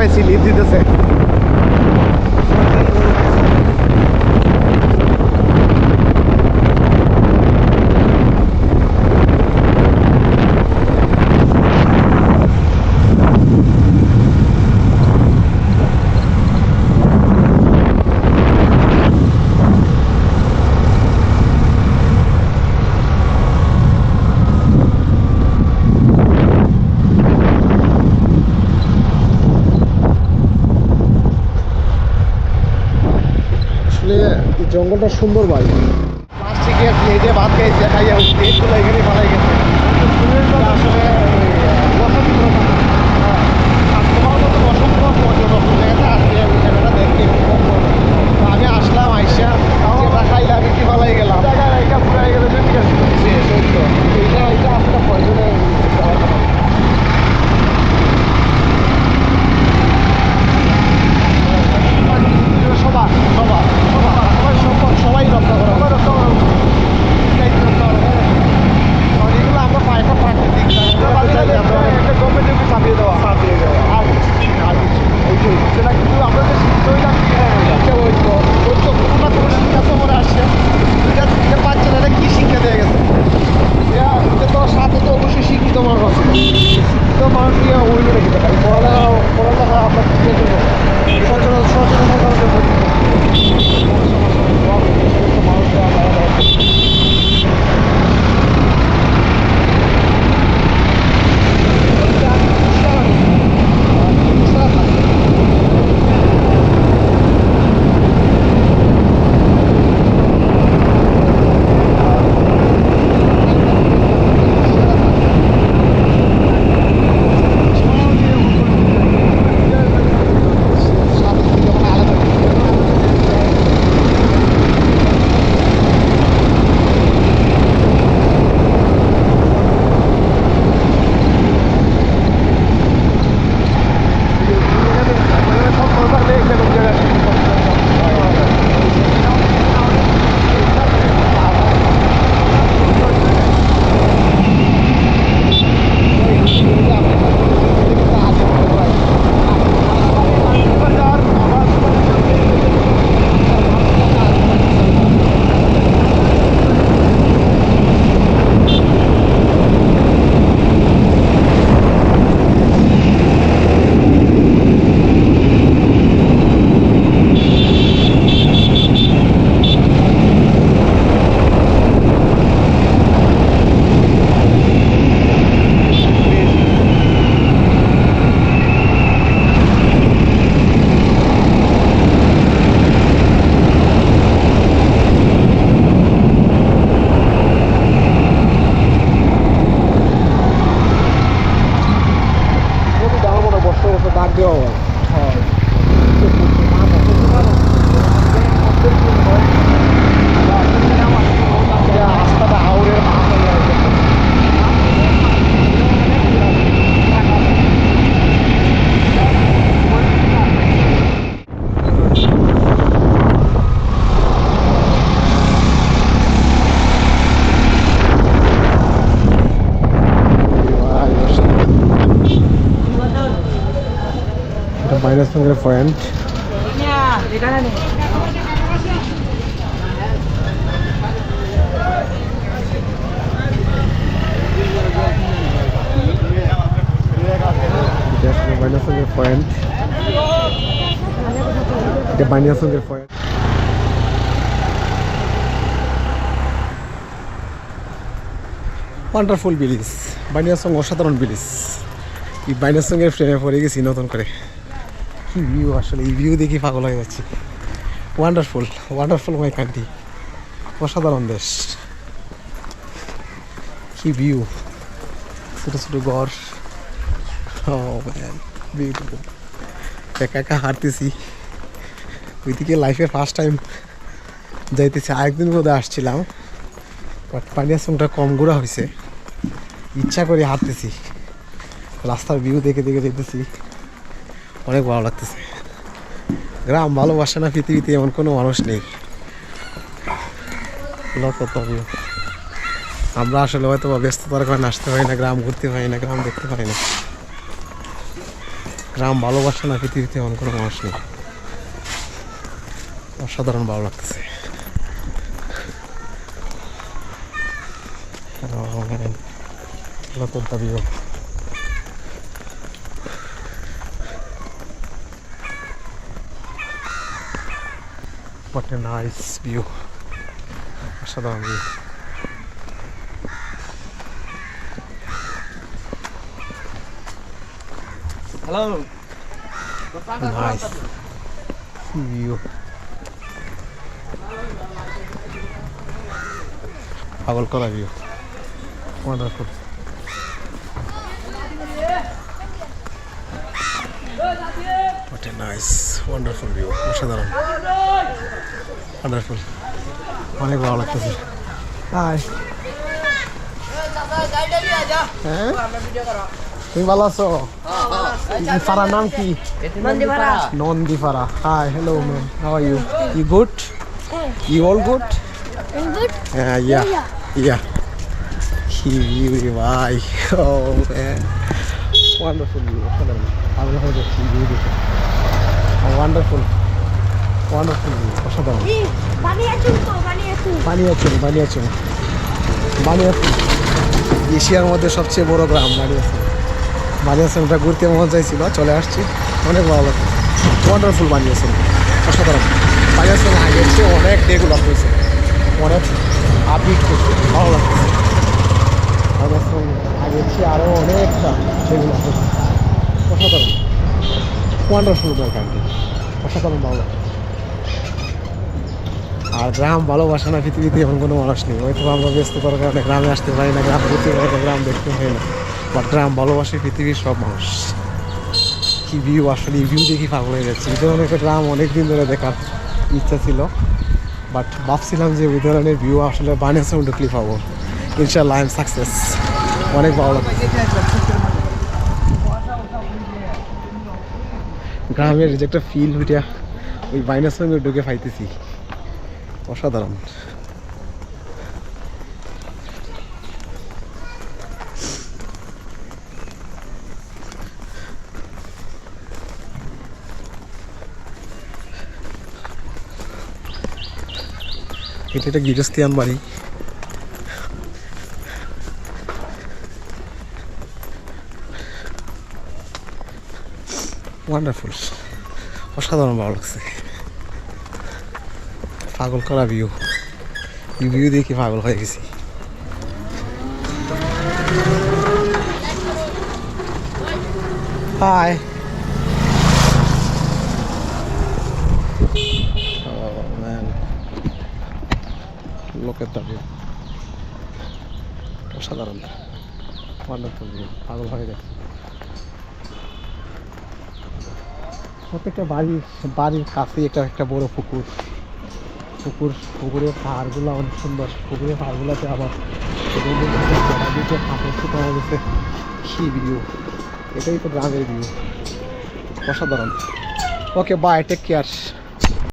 vai ser livre de dar certo. জঙ্গলটা সুন্দর ভাই প্লাস্টিকে ভাত খাইছে খাইয়া এখানে পালাই গেছে। আসলে сделала. মাইনাস সঙ্গে পয়েন্ট ওয়ান্ডারফুল ব্রিজ বাইনিয়াসং অসাধারণ ব্রিজ এই বাইনিয়াসংয়ের ফ্রেমে পড়ে গেছি, নতুন করে। কি ভিউ আসলে? এই ভিউ দেখি পাগল হয়ে যাচ্ছি। ওয়ান্ডারফুল ওয়ান্ডারফুল মাই কান্ট্রি অসাধারণ দেশ। কি ভিউ ছোটো ছোটো ঘর। বিউটিফুল একা একা হাঁটতেছি। ওইদিকে লাইফে ফার্স্ট টাইম যাইতেছি। আরেকদিন বোধহয় আসছিলাম বাট পানিয়াসংটা কম ঘোরা হয়েছে ইচ্ছা করে হাঁটতেছি। রাস্তার ভিউ দেখে দেখে যেতেছি অনেক ভালো লাগতেছে। গ্রাম ভালোবাসে না পৃথিবীতে এমন কোনো মানুষ নেই। আমরা আসলে হয়তো ব্যস্ততার কারণে আসতে পারি না গ্রাম ঘুরতে পারি না গ্রাম দেখতে পারি না। গ্রাম ভালোবাসে না পৃথিবীতে এমন কোনো মানুষ নেই। অসাধারণ ভালো লাগতেছে। Oh, man. What a nice view. অসাধারণ view. Hello Nice view. পাগল করা view. Wonderful. What a nice, wonderful view. অসাধারণ. ওয়ান্ডারফুল অনেক ভালো লাগতেছে। হাই হ্যাঁ? তুমি ভালো আছো? ফারার নাম কি? Nandipara. Hi hello ma'am how are you you good you all good Good. Yeah, yeah, yeah. Kiwi, ভাই Oh man. Wonderful view. যখন যাচ্ছি view দেখে। Oh, Wonderful. View. অসাধারণ। বানিয়েছুন তো বানিয়েছুন। বানিয়াচং বানিয়াচং বানিয়াচং এশিয়ার মধ্যে সবচেয়ে বড় গ্রাম বানিয়াচং বানিয়াচংটা ঘুরতে মন চাইছিল চলে আসছি। অনেক ভালো লাগছে ওয়ান্ডারফুল বানিয়েছেন। অসাধারণ। বানিয়াচং আগের চেয়ে অনেক ডেভেলপ হয়েছে। অনেক আপডেট করছে। ভালো লাগছে। আগের চেয়ে আরও অনেকটা ডেভেলপ হয়েছে। অসাধারণ। ওয়ান্ডারফুল কান্ট্রি অসাধারণ ভালো। আর গ্রাম ভালোবাসে না, পৃথিবীতে এমন কোনো মানুষ নেই। হয়তো আমরা ব্যস্ততার কারণে গ্রামে আসতে পারি না, গ্রাম ঘুরতে পারি না, গ্রাম দেখতে পারি না। বাট গ্রাম ভালোবাসে, পৃথিবীর সব মানুষ। কি ভিউ আসলে ভিউ দেখি পাগল হয়ে যাচ্ছে। এই ধরনের গ্রাম অনেক দিন ধরে দেখার ইচ্ছা ছিল। বাট ভাবছিলাম যে ওই ধরনের ভিউ আসলে বানিয়েছে ঢুকলি পাবো। ইনশাল্লাহ আই এম সাকসেস অনেক ভালো গ্রামের যে একটা ফিল ওইটা, ওই বাইনার সঙ্গে ঢুকে পাইতেছি। অসাধারণ। এটা একটা গিরস্তিয়ান বাড়ি ওয়ান্ডারফুল অসাধারণ ভালো লাগছে। পাগল করা ভিউ এই ভিউ দেখে পাগল হয়ে গেছি। হাই at that অসাধারণ। ওয়ান্ডারফুল ভিউ পাগল হয়ে গেছে। প্রত্যেকটা বাড়ির বাড়ির কাছে এটা একটা বড় পুকুর। পুকুর, পুকুরের পাহাড়গুলো অনেক সুন্দর। পুকুরের পাহাড়গুলোতে আবার হাতের সুতো গেছে ভিউ এটাই তো গ্রামের ভিউ অসাধারণ। Okay bye take care